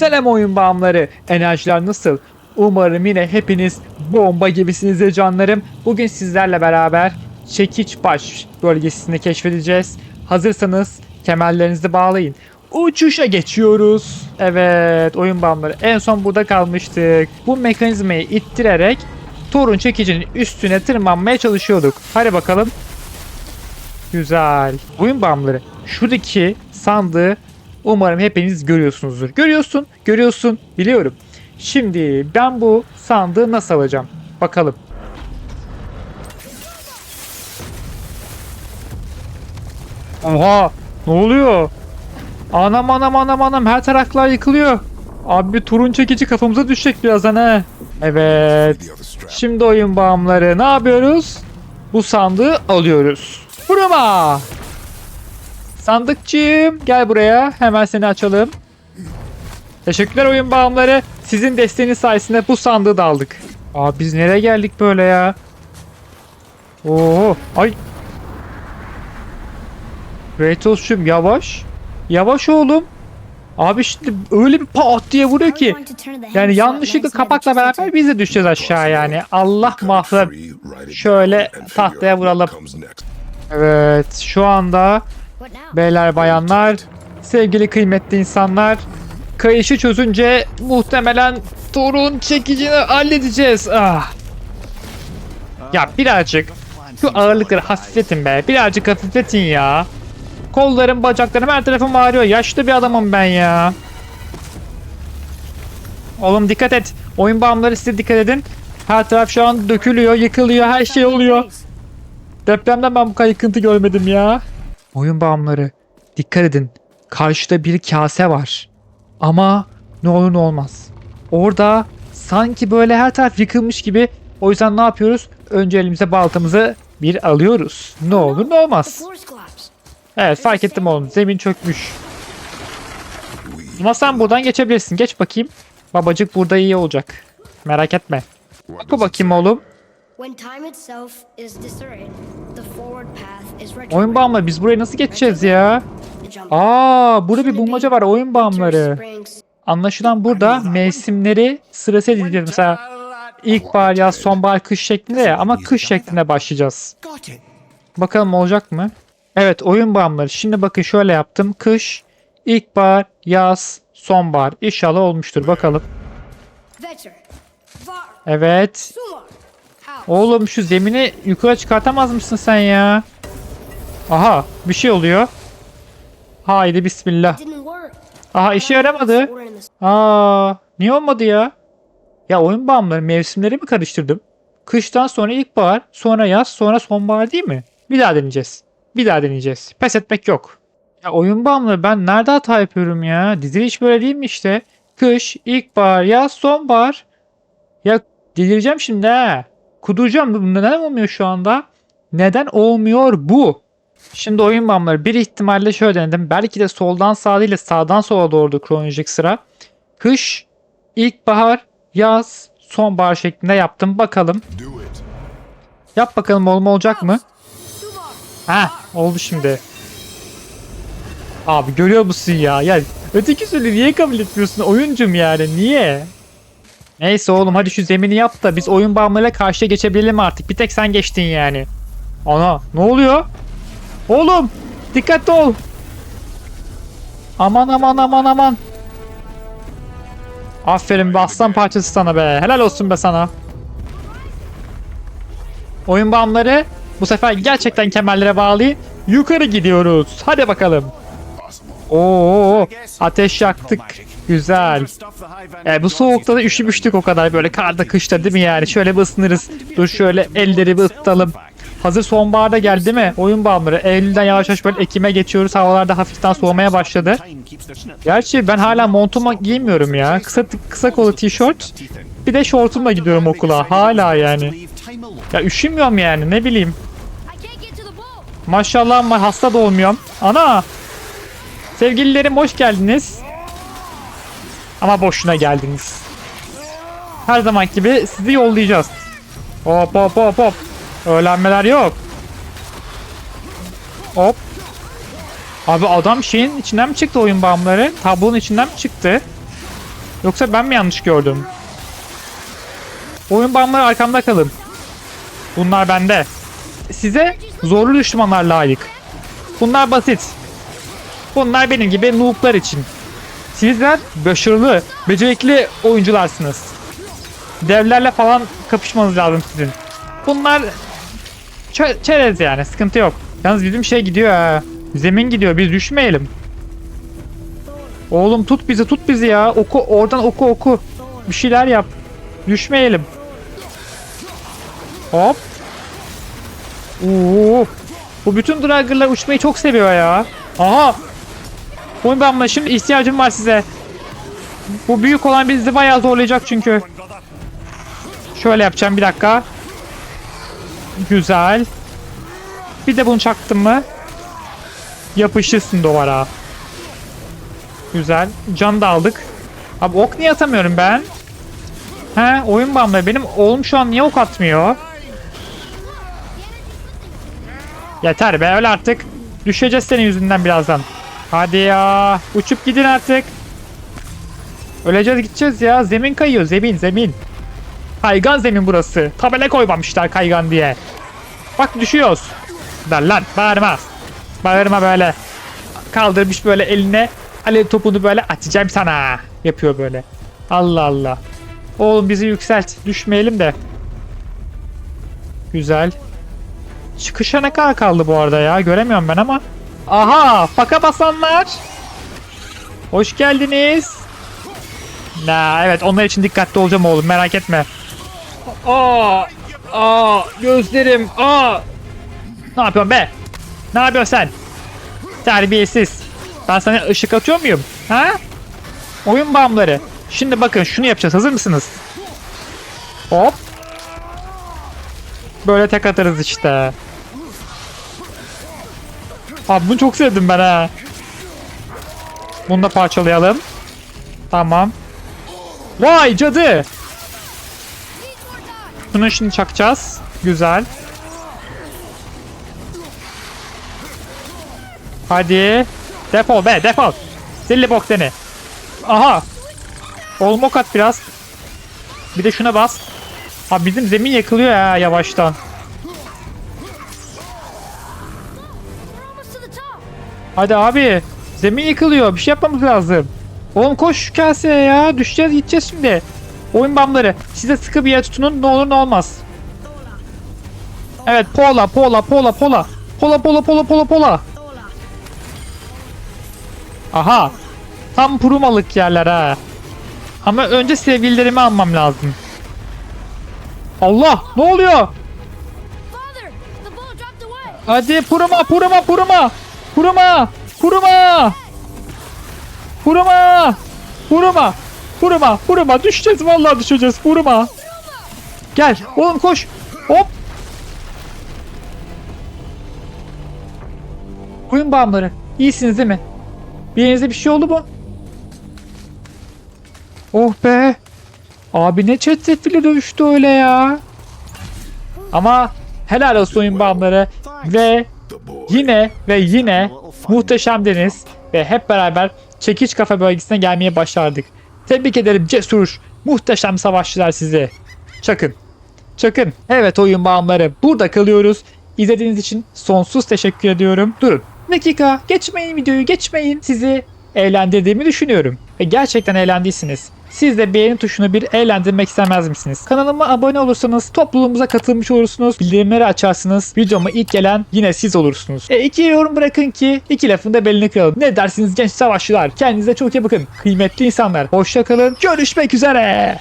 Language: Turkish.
Selam oyun bağımları. Enerjiler nasıl? Umarım yine hepiniz bomba gibisinizdir canlarım. Bugün sizlerle beraber Çekiçbaş bölgesini keşfedeceğiz. Hazırsanız kemerlerinizi bağlayın. Uçuşa geçiyoruz. Evet oyun bağımları. En son burada kalmıştık. Bu mekanizmayı ittirerek Thor'un çekicinin üstüne tırmanmaya çalışıyorduk. Hadi bakalım. Güzel. Oyun bağımları. Şuradaki sandığı umarım hepiniz görüyorsunuzdur. Görüyorsun, görüyorsun. Biliyorum. Şimdi ben bu sandığı nasıl alacağım? Bakalım. Oha! Ne oluyor? Anam anam anam anam her taraflar yıkılıyor. Abi turun çekici kafamıza düşecek birazdan he. Evet. Şimdi oyun bağımları ne yapıyoruz? Bu sandığı alıyoruz. Vurma! Sandıkçığım gel buraya. Hemen seni açalım. Teşekkürler oyun bağımları. Sizin desteğiniz sayesinde bu sandığı da aldık. Aa biz nereye geldik böyle ya? Oo, ay. Ratos'cum yavaş. Yavaş oğlum. Abi şimdi öyle bir pat diye vuruyor ki. Yani yanlışlıkla kapakla beraber biz de düşeceğiz aşağı yani. Allah mahvem. Şöyle tahtaya vuralım. Evet şu anda beyler bayanlar, sevgili kıymetli insanlar kayışı çözünce muhtemelen torun çekicini halledeceğiz. Ah. Ya birazcık şu ağırlıkları hafifletin be. Birazcık hafifletin ya. Kollarım, bacaklarım, her tarafım ağrıyor. Yaşlı bir adamım ben ya. Oğlum dikkat et. Oyun bağımları size dikkat edin. Her taraf şu an dökülüyor, yıkılıyor, her şey oluyor. Depremden ben bu kadar yıkıntı görmedim ya. Oyun bağımları dikkat edin. Karşıda bir kase var. Ama ne olur ne olmaz. Orada sanki böyle her taraf yıkılmış gibi. O yüzden ne yapıyoruz? Önce elimize baltamızı bir alıyoruz. Ne olur ne olmaz. Evet fark ettim oğlum. Zemin çökmüş. Ama sen buradan geçebilirsin. Geç bakayım. Babacık burada iyi olacak. Merak etme. Oku bakayım oğlum. Oyun bağımları biz buraya nasıl geçeceğiz ya? Aa burada bir bulmaca var oyun bağımları. Anlaşılan burada mevsimleri sırası diyeceğiz. Mesela ilkbahar, yaz, sonbahar, kış şeklinde ya ama kış şeklinde başlayacağız. Bakalım olacak mı? Evet oyun bağımları. Şimdi bakın şöyle yaptım. Kış, ilkbahar, yaz, sonbahar. İnşallah olmuştur. Bakalım. Evet. Oğlum şu zemini yukarı çıkartamaz mısın sen ya? Aha bir şey oluyor. Haydi bismillah. Aha işe yaramadı. Aa niye olmadı ya? Ya oyun bağımları mevsimleri mi karıştırdım? Kıştan sonra ilkbahar, sonra yaz, sonra sonbahar değil mi? Bir daha deneyeceğiz. Bir daha deneyeceğiz. Pes etmek yok. Ya oyun bağımları ben nerede hata yapıyorum ya? Dizi hiç böyle değil mi işte? Kış, ilkbahar, yaz, sonbahar. Ya delireceğim şimdi ha. Kuduracağım. Neden olmuyor şu anda? Neden olmuyor bu? Şimdi oyun bağımları bir ihtimalle şöyle denedim. Belki de soldan sağa değil de sağdan sola doğru kronolojik sıra. Kış, ilkbahar, yaz, sonbahar şeklinde yaptım. Bakalım. Yap bakalım olma olacak mı? Ha oldu şimdi. Abi görüyor musun ya? Ya öteki türlü niye kabul etmiyorsun oyuncum yani niye? Neyse oğlum hadi şu zemini yap da biz oyun bağımlılığıyla karşıya geçebilelim artık. Bir tek sen geçtin yani. Ana ne oluyor? Oğlum dikkatli ol. Aman aman aman aman. Aferin be aslan parçası sana be. Helal olsun be sana. Oyun bağımları bu sefer gerçekten kemerlere bağlı. Yukarı gidiyoruz. Hadi bakalım. Oo, ateş yaktık. Güzel. E, bu soğukta da üşümüştük o kadar böyle karda kışta değil mi yani? Şöyle bir ısınırız. Dur şöyle elleri bir ısıtalım. Hazır sonbaharda geldi değil mi? Oyun bağımları. Eylül'den yavaş yavaş böyle Ekim'e geçiyoruz. Havalarda hafiften soğumaya başladı. Gerçi ben hala montumu giymiyorum ya. Kısa kısa kolu tişört. Bir de şortumla gidiyorum okula. Hala yani. Ya üşümüyorum yani ne bileyim. Maşallah hasta da olmuyorum. Ana! Sevgililerim hoş geldiniz. Ama boşuna geldiniz. Her zaman gibi sizi yollayacağız. Hop hop hop hop. Öğlenmeler yok. Hop. Abi adam şeyin içinden mi çıktı oyun bağımları? Tablonun içinden mi çıktı? Yoksa ben mi yanlış gördüm? Oyun bağımları arkamda kalın. Bunlar bende. Size zorlu düşmanlar layık. Bunlar basit. Bunlar benim gibi noob'lar için. Sizler başarılı, becerikli oyuncularsınız. Devlerle falan kapışmanız lazım sizin. Bunlar çerez yani sıkıntı yok. Yalnız bizim şey gidiyor ha. Zemin gidiyor biz düşmeyelim. Oğlum tut bizi tut bizi ya. Oku oradan oku oku. Bir şeyler yap. Düşmeyelim. Hop. Oo. Bu bütün draggerlar uçmayı çok seviyor ya. Aha. Oyun ben şimdi ihtiyacım var size. Bu büyük olan bizi bayağı zorlayacak çünkü. Şöyle yapacağım bir dakika. Güzel. Bir de bunu çaktım mı? Yapışırsın duvara. Güzel. Can da aldık. Abi ok niye atamıyorum ben? He oyun bamda. Benim oğlum şu an niye ok atmıyor? Yeter be öyle artık. Düşeceğiz senin yüzünden birazdan. Hadi ya. Uçup gidin artık. Öleceğiz gideceğiz ya. Zemin kayıyor. Zemin zemin. Kaygan zemin burası. Tabela koymamışlar kaygan diye. Bak düşüyoruz. Der lan bağırma. Bağırma böyle. Kaldırmış böyle eline. Alev topunu böyle atacağım sana. Yapıyor böyle. Allah Allah. Oğlum bizi yükselt. Düşmeyelim de. Güzel. Çıkışa ne kadar kaldı bu arada ya? Göremiyorum ben ama. Aha! Faka basanlar. Hoş geldiniz. Na evet onlar için dikkatli olacağım oğlum merak etme. Aa! Aa! Gözlerim! Aa! Ne yapıyorsun be? Ne yapıyorsun sen? Terbiyesiz. Ben sana ışık atıyor muyum? Ha? Oyun bağımları. Şimdi bakın şunu yapacağız. Hazır mısınız? Hop. Böyle tek atarız işte. Abi bunu çok sevdim ben ha. Bunu da parçalayalım. Tamam. Vay cadı. Bunu şimdi çakacağız. Güzel. Hadi. Defol be defol. Zilli bok seni. Aha. Oğlum ok at biraz. Bir de şuna bas. Abi bizim zemin yakılıyor ya yavaştan. Hadi abi. Zemin yıkılıyor. Bir şey yapmamız lazım. Oğlum koş şu kaseye ya. Düşeceğiz gideceğiz şimdi. Oyun bamları. Size sıkı bir yer tutunun. Ne olur ne olmaz. Evet pola pola pola pola. Pola pola pola pola pola. Aha. Tam purumalık yerler ha. Ama önce sevgililerimi almam lazım. Allah ne oluyor? Hadi puruma puruma puruma. Puruma. Puruma. Puruma. Puruma. Puruma. Puruma. Düşeceğiz vallahi düşeceğiz. Puruma. Gel. Oğlum koş. Hop. Oyun bağımları. İyisiniz değil mi? Bir yerinize bir şey oldu mu? Oh be. Abi ne çetrefilli dövüştü öyle ya. Ama helal olsun oyun bağımları. Ve yine ve yine muhteşemdiniz. Ve hep beraber çekiç kafa bölgesine gelmeye başardık. Tebrik ederim cesur, muhteşem savaşçılar sizi. Çakın. Çakın. Evet oyun bağımları burada kalıyoruz. İzlediğiniz için sonsuz teşekkür ediyorum. Durun. Dakika. Geçmeyin videoyu geçmeyin. Sizi eğlendirdiğimi düşünüyorum. Ve gerçekten eğlendiysiniz. Siz de beğeni tuşunu bir eğlendirmek istemez misiniz? Kanalıma abone olursanız topluluğumuza katılmış olursunuz. Bildirimleri açarsınız. Videoma ilk gelen yine siz olursunuz. E iki yorum bırakın ki iki lafın da belini kıralım. Ne dersiniz genç savaşçılar? Kendinize çok iyi bakın. Kıymetli insanlar. Hoşça kalın. Görüşmek üzere.